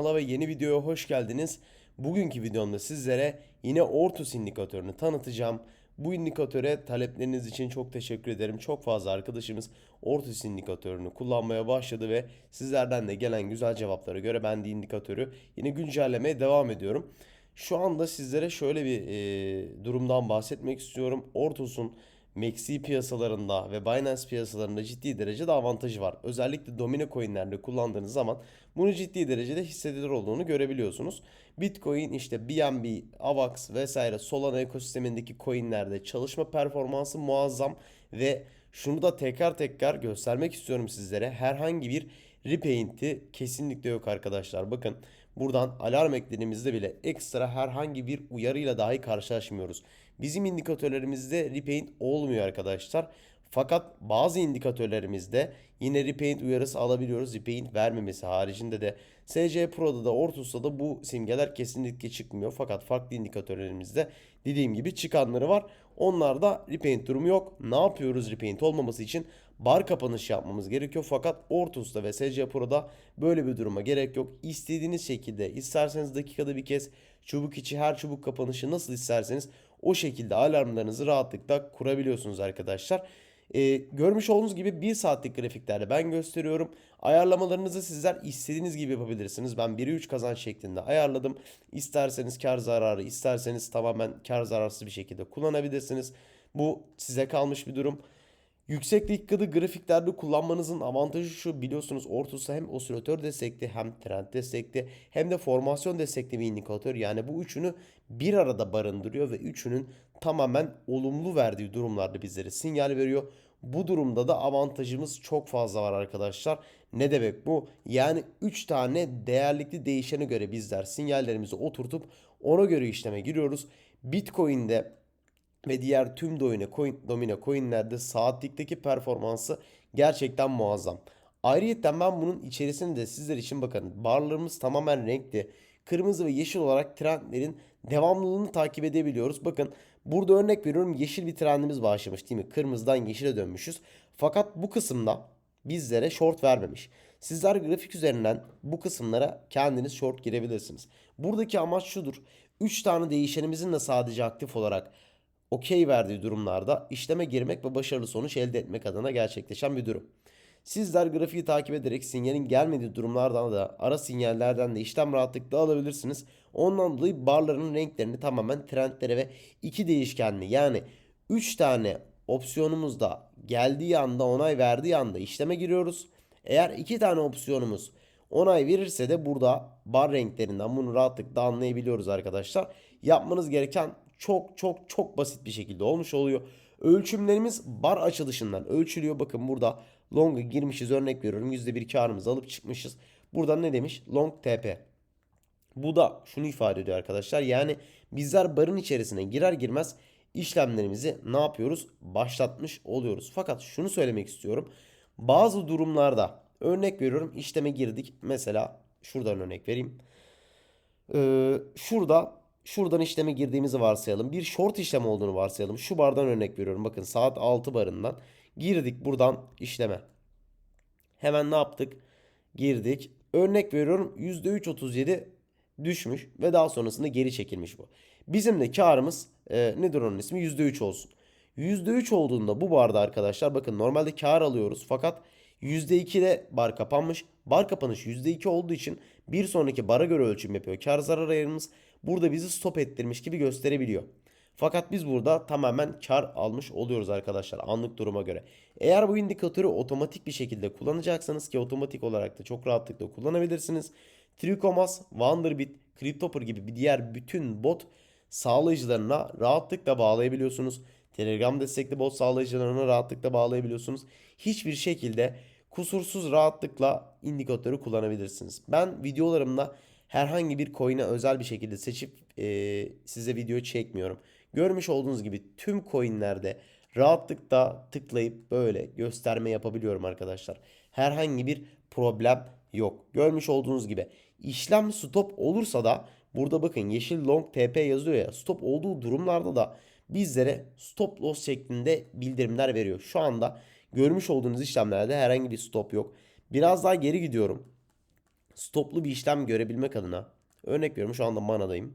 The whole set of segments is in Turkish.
Kanala ve yeni videoya hoş geldiniz. Bugünkü videomda sizlere yine Ortus indikatörünü tanıtacağım. Bu indikatöre talepleriniz için çok teşekkür ederim. Çok fazla arkadaşımız Ortus indikatörünü kullanmaya başladı ve sizlerden de gelen güzel cevaplara göre ben de indikatörü yine güncellemeye devam ediyorum. Şu anda sizlere şöyle bir e, durumdan bahsetmek istiyorum. Ortus'un MACD piyasalarında ve Binance piyasalarında ciddi derecede avantajı var. Özellikle domino coinlerde kullandığınız zaman bunu ciddi derecede hissedilir olduğunu görebiliyorsunuz. Bitcoin işte BNB, AVAX vesaire Solana ekosistemindeki coinlerde çalışma performansı muazzam ve şunu da tekrar tekrar göstermek istiyorum sizlere. Herhangi bir repaint'i kesinlikle yok arkadaşlar. Bakın buradan alarm eklediğimizde bile ekstra herhangi bir uyarıyla dahi karşılaşmıyoruz. Bizim indikatörlerimizde repaint olmuyor arkadaşlar. Fakat bazı indikatörlerimizde yine repaint uyarısı alabiliyoruz. Repaint vermemesi haricinde de SC Pro'da da Ortus'ta da bu simgeler kesinlikle çıkmıyor. Fakat farklı indikatörlerimizde dediğim gibi çıkanları var. Onlarda repaint durumu yok. Ne yapıyoruz repaint olmaması için? Bar kapanışı yapmamız gerekiyor. Fakat Ortus'ta ve SC Pro'da böyle bir duruma gerek yok. İstediğiniz şekilde isterseniz dakikada bir kez çubuk içi her çubuk kapanışı nasıl isterseniz o şekilde alarmlarınızı rahatlıkla kurabiliyorsunuz arkadaşlar. Ee, görmüş olduğunuz gibi 1 saatlik grafiklerde ben gösteriyorum. Ayarlamalarınızı sizler istediğiniz gibi yapabilirsiniz. Ben 1'e 3 kazanç şeklinde ayarladım. İsterseniz kar zararı, isterseniz tamamen kar zararsız bir şekilde kullanabilirsiniz. Bu size kalmış bir durum. Yüksek dakikalı grafiklerde kullanmanızın avantajı şu biliyorsunuz Ortus'ta hem osilatör destekli hem trend destekli hem de formasyon destekli bir indikatör. Yani bu üçünü bir arada barındırıyor ve üçünün tamamen olumlu verdiği durumlarda bizlere sinyal veriyor. Bu durumda da avantajımız çok fazla var arkadaşlar. Ne demek bu? Yani 3 tane değerlikli değişene göre bizler sinyallerimizi oturtup ona göre işleme giriyoruz. Bitcoin'de ve diğer tüm domino coin, domino coinlerde saatlikteki performansı gerçekten muazzam. Ayrıca ben bunun içerisinde de sizler için bakın barlarımız tamamen renkli. Kırmızı ve yeşil olarak trendlerin devamlılığını takip edebiliyoruz. Bakın burada örnek veriyorum yeşil bir trendimiz başlamış değil mi? Kırmızıdan yeşile dönmüşüz. Fakat bu kısımda bizlere short vermemiş. Sizler grafik üzerinden bu kısımlara kendiniz short girebilirsiniz. Buradaki amaç şudur. 3 tane değişenimizin de sadece aktif olarak okey verdiği durumlarda işleme girmek ve başarılı sonuç elde etmek adına gerçekleşen bir durum. Sizler grafiği takip ederek sinyalin gelmediği durumlardan da ara sinyallerden de işlem rahatlıkla alabilirsiniz. Ondan dolayı barların renklerini tamamen trendlere ve iki değişkenli yani 3 tane opsiyonumuzda geldiği anda onay verdiği anda işleme giriyoruz. Eğer iki tane opsiyonumuz onay verirse de burada bar renklerinden bunu rahatlıkla anlayabiliyoruz arkadaşlar. Yapmanız gereken çok çok çok basit bir şekilde olmuş oluyor. Ölçümlerimiz bar açılışından ölçülüyor. Bakın burada long'a girmişiz örnek veriyorum. %1 karımızı alıp çıkmışız. Burada ne demiş? Long TP. Bu da şunu ifade ediyor arkadaşlar. Yani bizler barın içerisine girer girmez işlemlerimizi ne yapıyoruz? Başlatmış oluyoruz. Fakat şunu söylemek istiyorum. Bazı durumlarda örnek veriyorum işleme girdik. Mesela şuradan örnek vereyim. Ee, şurada şuradan işleme girdiğimizi varsayalım. Bir short işlem olduğunu varsayalım. Şu bardan örnek veriyorum. Bakın saat 6 barından girdik buradan işleme. Hemen ne yaptık? Girdik. Örnek veriyorum %3.37 düşmüş ve daha sonrasında geri çekilmiş bu. Bizim de karımız e, nedir onun ismi? %3 olsun. %3 olduğunda bu barda arkadaşlar bakın normalde kar alıyoruz fakat %2 ile bar kapanmış. Bar kapanış %2 olduğu için bir sonraki bara göre ölçüm yapıyor. Kar zarar ayarımız burada bizi stop ettirmiş gibi gösterebiliyor. Fakat biz burada tamamen kar almış oluyoruz arkadaşlar anlık duruma göre. Eğer bu indikatörü otomatik bir şekilde kullanacaksanız ki otomatik olarak da çok rahatlıkla kullanabilirsiniz. Tricomas, Wonderbit, CryptoPer gibi diğer bütün bot sağlayıcılarına rahatlıkla bağlayabiliyorsunuz. Telegram destekli bot sağlayıcılarına rahatlıkla bağlayabiliyorsunuz. Hiçbir şekilde kusursuz rahatlıkla indikatörü kullanabilirsiniz. Ben videolarımda herhangi bir coin'e özel bir şekilde seçip e, size video çekmiyorum. Görmüş olduğunuz gibi tüm coin'lerde rahatlıkla tıklayıp böyle gösterme yapabiliyorum arkadaşlar. Herhangi bir problem yok. Görmüş olduğunuz gibi işlem stop olursa da burada bakın yeşil long TP yazıyor ya stop olduğu durumlarda da bizlere stop loss şeklinde bildirimler veriyor. Şu anda görmüş olduğunuz işlemlerde herhangi bir stop yok. Biraz daha geri gidiyorum. stoplu bir işlem görebilmek adına örnek veriyorum şu anda manadayım.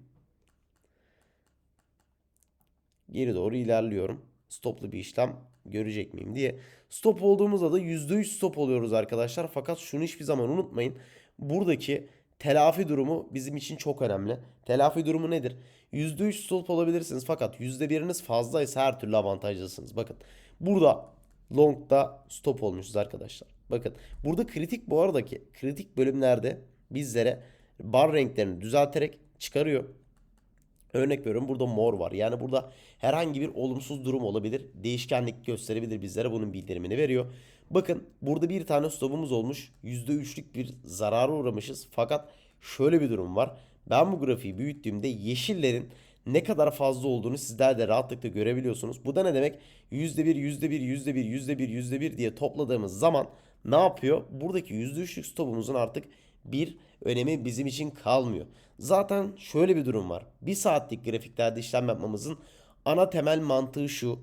Geri doğru ilerliyorum. Stoplu bir işlem görecek miyim diye. Stop olduğumuzda da %100 stop oluyoruz arkadaşlar. Fakat şunu hiçbir zaman unutmayın. Buradaki telafi durumu bizim için çok önemli. Telafi durumu nedir? %3 stop olabilirsiniz fakat %1'iniz fazlaysa her türlü avantajlısınız. Bakın burada long'da stop olmuşuz arkadaşlar. Bakın burada kritik bu aradaki kritik bölümlerde bizlere bar renklerini düzelterek çıkarıyor. Örnek veriyorum burada mor var. Yani burada herhangi bir olumsuz durum olabilir. Değişkenlik gösterebilir bizlere bunun bildirimini veriyor. Bakın burada bir tane stopumuz olmuş. %3'lük bir zarara uğramışız. Fakat şöyle bir durum var. Ben bu grafiği büyüttüğümde yeşillerin ne kadar fazla olduğunu sizler de rahatlıkla görebiliyorsunuz. Bu da ne demek? %1, %1, %1, %1, %1 diye topladığımız zaman ne yapıyor? Buradaki %3'lük stopumuzun artık bir önemi bizim için kalmıyor. Zaten şöyle bir durum var. Bir saatlik grafiklerde işlem yapmamızın ana temel mantığı şu.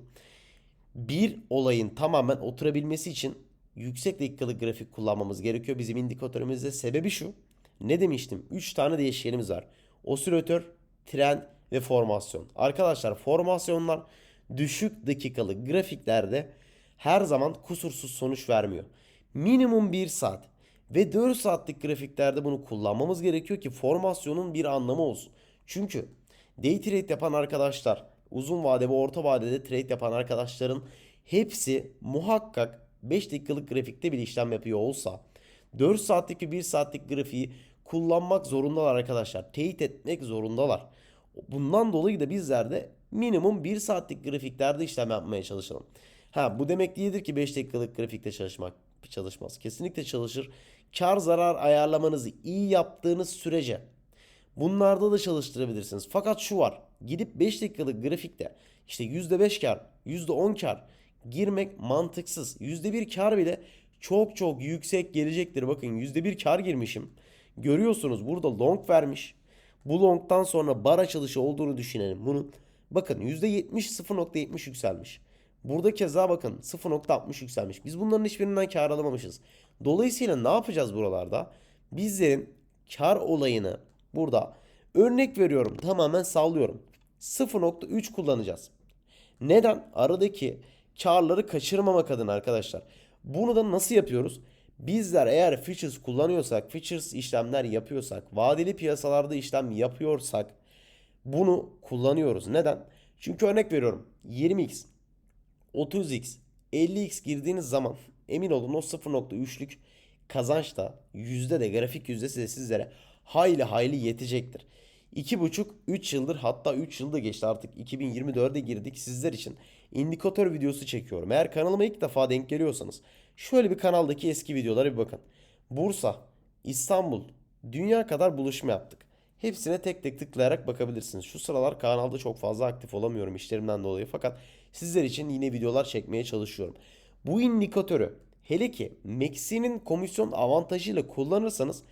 Bir olayın tamamen oturabilmesi için yüksek dakikalık grafik kullanmamız gerekiyor. Bizim indikatörümüzde sebebi şu. Ne demiştim? 3 tane değişkenimiz var. Osilatör, trend ve formasyon. Arkadaşlar formasyonlar düşük dakikalık grafiklerde her zaman kusursuz sonuç vermiyor. Minimum 1 saat ve 4 saatlik grafiklerde bunu kullanmamız gerekiyor ki formasyonun bir anlamı olsun. Çünkü day trade yapan arkadaşlar, uzun vade ve orta vadede trade yapan arkadaşların hepsi muhakkak 5 dakikalık grafikte bir işlem yapıyor olsa 4 saatlik ve 1 saatlik grafiği kullanmak zorundalar arkadaşlar. Teyit etmek zorundalar. Bundan dolayı da bizler de minimum 1 saatlik grafiklerde işlem yapmaya çalışalım. Ha bu demek değildir ki 5 dakikalık grafikte çalışmak çalışmaz. Kesinlikle çalışır. Kar zarar ayarlamanızı iyi yaptığınız sürece bunlarda da çalıştırabilirsiniz. Fakat şu var. Gidip 5 dakikalık grafikte işte %5 kar, %10 kar girmek mantıksız. %1 kar bile çok çok yüksek gelecektir. Bakın %1 kar girmişim. Görüyorsunuz burada long vermiş. Bu long'dan sonra bar açılışı olduğunu düşünelim. Bunun bakın %70 0.70 yükselmiş. Burada keza bakın 0.60 yükselmiş. Biz bunların hiçbirinden kar alamamışız. Dolayısıyla ne yapacağız buralarda? Bizlerin kar olayını burada örnek veriyorum tamamen sallıyorum. 0.3 kullanacağız. Neden? Aradaki karları kaçırmamak adına arkadaşlar. Bunu da nasıl yapıyoruz? Bizler eğer futures kullanıyorsak, futures işlemler yapıyorsak, vadeli piyasalarda işlem yapıyorsak bunu kullanıyoruz. Neden? Çünkü örnek veriyorum 20x 30x, 50x girdiğiniz zaman emin olun o 0.3'lük kazanç da yüzde de grafik yüzdesi de sizlere hayli hayli yetecektir. 2,5-3 yıldır hatta 3 yılda geçti artık 2024'e girdik sizler için indikatör videosu çekiyorum. Eğer kanalıma ilk defa denk geliyorsanız şöyle bir kanaldaki eski videolara bir bakın. Bursa, İstanbul, dünya kadar buluşma yaptık. Hepsine tek tek tıklayarak bakabilirsiniz. Şu sıralar kanalda çok fazla aktif olamıyorum işlerimden dolayı fakat sizler için yine videolar çekmeye çalışıyorum. Bu indikatörü hele ki Maxi'nin komisyon avantajıyla kullanırsanız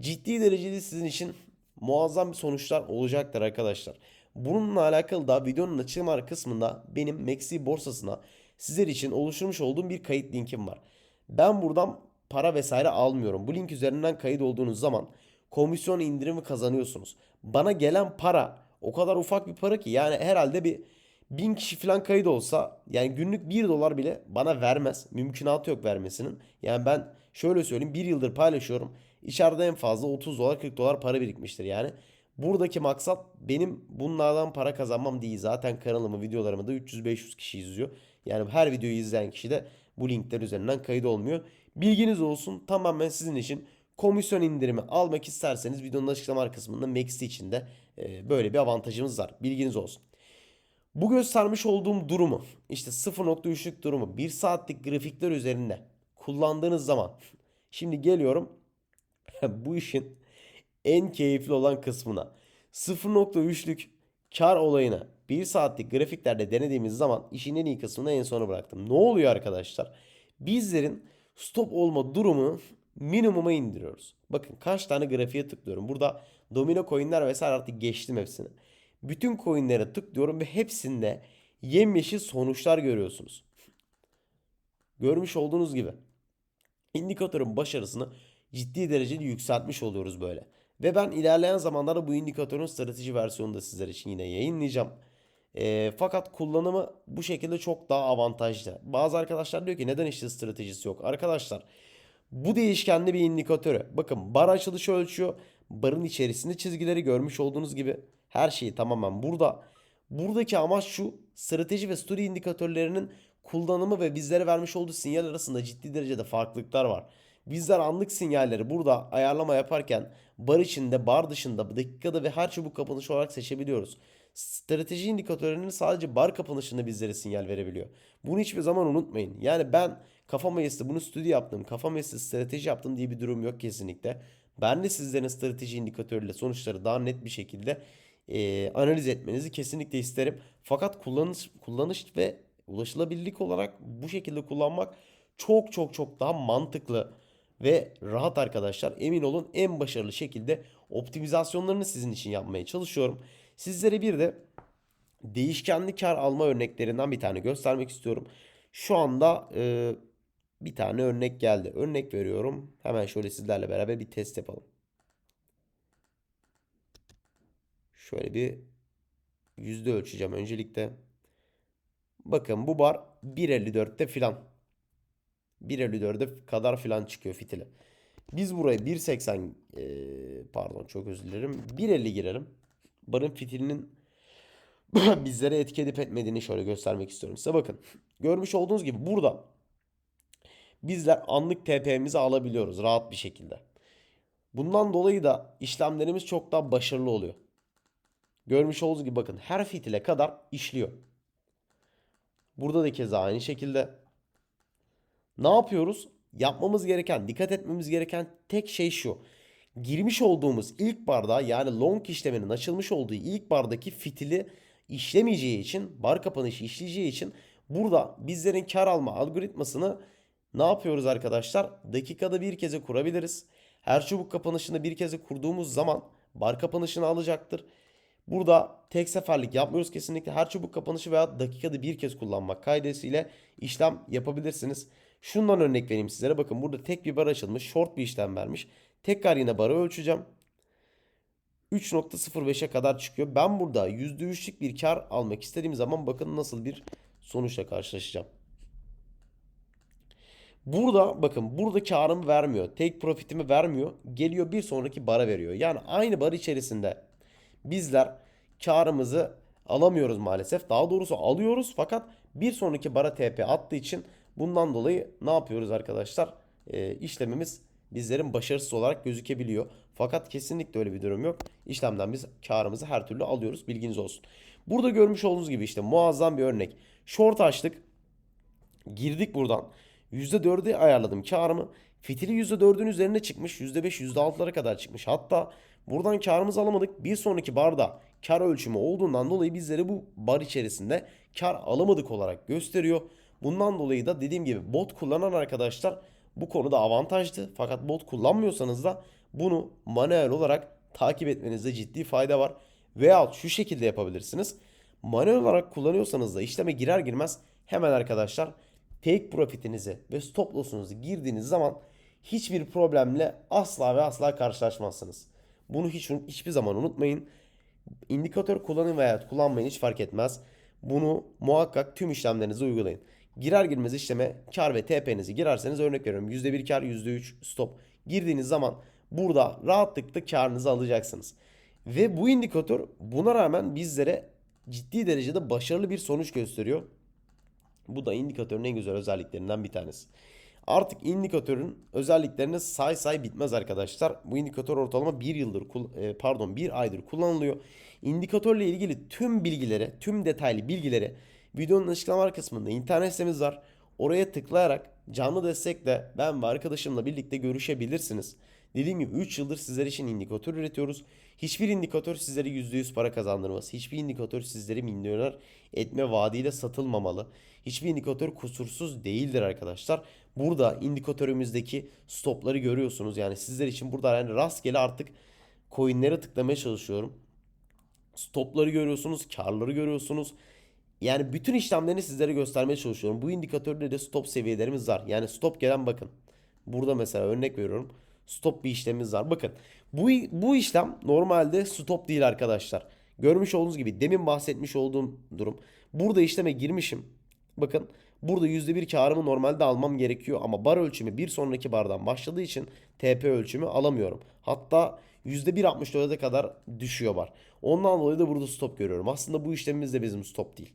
ciddi derecede sizin için muazzam bir sonuçlar olacaktır arkadaşlar. Bununla alakalı da videonun açıklama kısmında benim Maxi borsasına sizler için oluşturmuş olduğum bir kayıt linkim var. Ben buradan para vesaire almıyorum. Bu link üzerinden kayıt olduğunuz zaman komisyon indirimi kazanıyorsunuz. Bana gelen para o kadar ufak bir para ki yani herhalde bir bin kişi falan kayıt olsa yani günlük 1 dolar bile bana vermez. Mümkünatı yok vermesinin. Yani ben şöyle söyleyeyim bir yıldır paylaşıyorum. İçeride en fazla 30 dolar 40 dolar para birikmiştir yani. Buradaki maksat benim bunlardan para kazanmam değil. Zaten kanalımı videolarımı da 300-500 kişi izliyor. Yani her videoyu izleyen kişi de bu linkler üzerinden kayıt olmuyor. Bilginiz olsun tamamen sizin için komisyon indirimi almak isterseniz videonun açıklama kısmında Maxi için de e, böyle bir avantajımız var. Bilginiz olsun. Bu göstermiş olduğum durumu işte 0.3'lük durumu 1 saatlik grafikler üzerinde kullandığınız zaman şimdi geliyorum bu işin en keyifli olan kısmına 0.3'lük kar olayını 1 saatlik grafiklerde denediğimiz zaman işin en iyi kısmını en sona bıraktım. Ne oluyor arkadaşlar? Bizlerin stop olma durumu minimuma indiriyoruz. Bakın kaç tane grafiğe tıklıyorum. Burada domino coinler vesaire artık geçtim hepsini. Bütün coinlere tıklıyorum ve hepsinde yemyeşil sonuçlar görüyorsunuz. Görmüş olduğunuz gibi indikatörün başarısını ciddi derecede yükseltmiş oluyoruz böyle. Ve ben ilerleyen zamanlarda bu indikatörün strateji versiyonunu da sizler için yine yayınlayacağım. E, fakat kullanımı bu şekilde çok daha avantajlı. Bazı arkadaşlar diyor ki neden işte stratejisi yok? Arkadaşlar bu değişkenli bir indikatörü. Bakın bar açılışı ölçüyor. Barın içerisinde çizgileri görmüş olduğunuz gibi her şeyi tamamen burada. Buradaki amaç şu strateji ve story indikatörlerinin kullanımı ve bizlere vermiş olduğu sinyal arasında ciddi derecede farklılıklar var. Bizler anlık sinyalleri burada ayarlama yaparken bar içinde, bar dışında, dakikada ve her çubuk kapanış olarak seçebiliyoruz. Strateji indikatörlerinin sadece bar kapanışında bizlere sinyal verebiliyor. Bunu hiçbir zaman unutmayın. Yani ben kafa mayısı bunu stüdyo yaptım, kafa mayısı strateji yaptım diye bir durum yok kesinlikle. Ben de sizlerin strateji indikatörüyle sonuçları daha net bir şekilde e, analiz etmenizi kesinlikle isterim. Fakat kullanış, kullanış ve ulaşılabilirlik olarak bu şekilde kullanmak çok çok çok daha mantıklı ve rahat arkadaşlar. Emin olun en başarılı şekilde optimizasyonlarını sizin için yapmaya çalışıyorum. Sizlere bir de değişkenli kar alma örneklerinden bir tane göstermek istiyorum. Şu anda e, bir tane örnek geldi. Örnek veriyorum. Hemen şöyle sizlerle beraber bir test yapalım. Şöyle bir yüzde ölçeceğim öncelikle. Bakın bu bar 1.54'te filan. 1.54'e kadar filan çıkıyor fitili. Biz buraya 1.80 e, pardon çok özür dilerim. 1.50 girelim. Barın fitilinin bizlere etki edip etmediğini şöyle göstermek istiyorum size. Bakın görmüş olduğunuz gibi burada bizler anlık TP'mizi alabiliyoruz rahat bir şekilde. Bundan dolayı da işlemlerimiz çok daha başarılı oluyor. Görmüş olduğunuz gibi bakın her fitile kadar işliyor. Burada da keza aynı şekilde. Ne yapıyoruz? Yapmamız gereken, dikkat etmemiz gereken tek şey şu. Girmiş olduğumuz ilk barda yani long işleminin açılmış olduğu ilk bardaki fitili işlemeyeceği için, bar kapanışı işleyeceği için burada bizlerin kar alma algoritmasını ne yapıyoruz arkadaşlar? Dakikada bir keze kurabiliriz. Her çubuk kapanışını bir keze kurduğumuz zaman bar kapanışını alacaktır. Burada tek seferlik yapmıyoruz kesinlikle. Her çubuk kapanışı veya dakikada bir kez kullanmak kaydesiyle işlem yapabilirsiniz. Şundan örnek vereyim sizlere. Bakın burada tek bir bar açılmış. Short bir işlem vermiş. Tekrar yine barı ölçeceğim. 3.05'e kadar çıkıyor. Ben burada %3'lük bir kar almak istediğim zaman bakın nasıl bir sonuçla karşılaşacağım. Burada bakın burada karımı vermiyor. Take profitimi vermiyor. Geliyor bir sonraki bara veriyor. Yani aynı bar içerisinde bizler karımızı alamıyoruz maalesef. Daha doğrusu alıyoruz fakat bir sonraki bara TP attığı için bundan dolayı ne yapıyoruz arkadaşlar? E, işlemimiz bizlerin başarısız olarak gözükebiliyor. Fakat kesinlikle öyle bir durum yok. İşlemden biz karımızı her türlü alıyoruz. Bilginiz olsun. Burada görmüş olduğunuz gibi işte muazzam bir örnek. Short açtık. Girdik buradan. %4'e ayarladım karımı. Fitili %4'ün üzerine çıkmış. %5, %6'lara kadar çıkmış. Hatta buradan karımızı alamadık. Bir sonraki barda kar ölçümü olduğundan dolayı bizlere bu bar içerisinde kar alamadık olarak gösteriyor. Bundan dolayı da dediğim gibi bot kullanan arkadaşlar bu konuda avantajlı. Fakat bot kullanmıyorsanız da bunu manuel olarak takip etmenizde ciddi fayda var. Veya şu şekilde yapabilirsiniz. Manuel olarak kullanıyorsanız da işleme girer girmez hemen arkadaşlar take profitinizi ve stop loss'unuzu girdiğiniz zaman hiçbir problemle asla ve asla karşılaşmazsınız. Bunu hiç hiçbir zaman unutmayın. İndikatör kullanın veya kullanmayın hiç fark etmez. Bunu muhakkak tüm işlemlerinize uygulayın. Girer girmez işleme kar ve TP'nizi girerseniz örnek veriyorum %1 kar %3 stop girdiğiniz zaman burada rahatlıkla karınızı alacaksınız. Ve bu indikatör buna rağmen bizlere ciddi derecede başarılı bir sonuç gösteriyor. Bu da indikatörün en güzel özelliklerinden bir tanesi. Artık indikatörün özelliklerini say say bitmez arkadaşlar. Bu indikatör ortalama bir yıldır e, pardon bir aydır kullanılıyor. İndikatörle ilgili tüm bilgileri, tüm detaylı bilgileri videonun açıklama kısmında internet sitemiz var. Oraya tıklayarak canlı destekle ben ve arkadaşımla birlikte görüşebilirsiniz. Dediğim gibi 3 yıldır sizler için indikatör üretiyoruz. Hiçbir indikatör sizlere %100 para kazandırmaz. Hiçbir indikatör sizleri milyoner etme vaadiyle satılmamalı. Hiçbir indikatör kusursuz değildir arkadaşlar. Burada indikatörümüzdeki stopları görüyorsunuz. Yani sizler için burada yani rastgele artık coinlere tıklamaya çalışıyorum. Stopları görüyorsunuz, karları görüyorsunuz. Yani bütün işlemlerini sizlere göstermeye çalışıyorum. Bu indikatörde de stop seviyelerimiz var. Yani stop gelen bakın. Burada mesela örnek veriyorum. stop bir işlemimiz var. Bakın bu, bu işlem normalde stop değil arkadaşlar. Görmüş olduğunuz gibi demin bahsetmiş olduğum durum. Burada işleme girmişim. Bakın burada %1 karımı normalde almam gerekiyor ama bar ölçümü bir sonraki bardan başladığı için TP ölçümü alamıyorum. Hatta %1.64'e kadar düşüyor bar. Ondan dolayı da burada stop görüyorum. Aslında bu işlemimiz de bizim stop değil.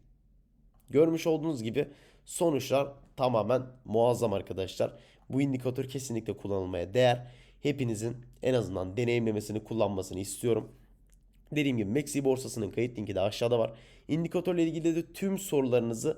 Görmüş olduğunuz gibi sonuçlar tamamen muazzam arkadaşlar. Bu indikatör kesinlikle kullanılmaya değer. Hepinizin en azından deneyimlemesini kullanmasını istiyorum. Dediğim gibi Maxi borsasının kayıt linki de aşağıda var. İndikatörle ilgili de tüm sorularınızı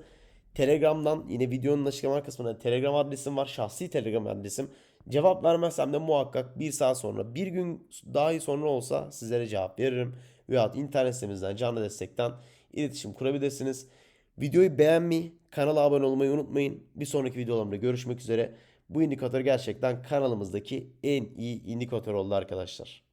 Telegram'dan yine videonun açıklama kısmında Telegram adresim var. Şahsi Telegram adresim. Cevap vermezsem de muhakkak bir saat sonra bir gün daha sonra olsa sizlere cevap veririm. Veyahut internet sitemizden canlı destekten iletişim kurabilirsiniz. Videoyu beğenmeyi, kanala abone olmayı unutmayın. Bir sonraki videolarımda görüşmek üzere. Bu indikatör gerçekten kanalımızdaki en iyi indikatör oldu arkadaşlar.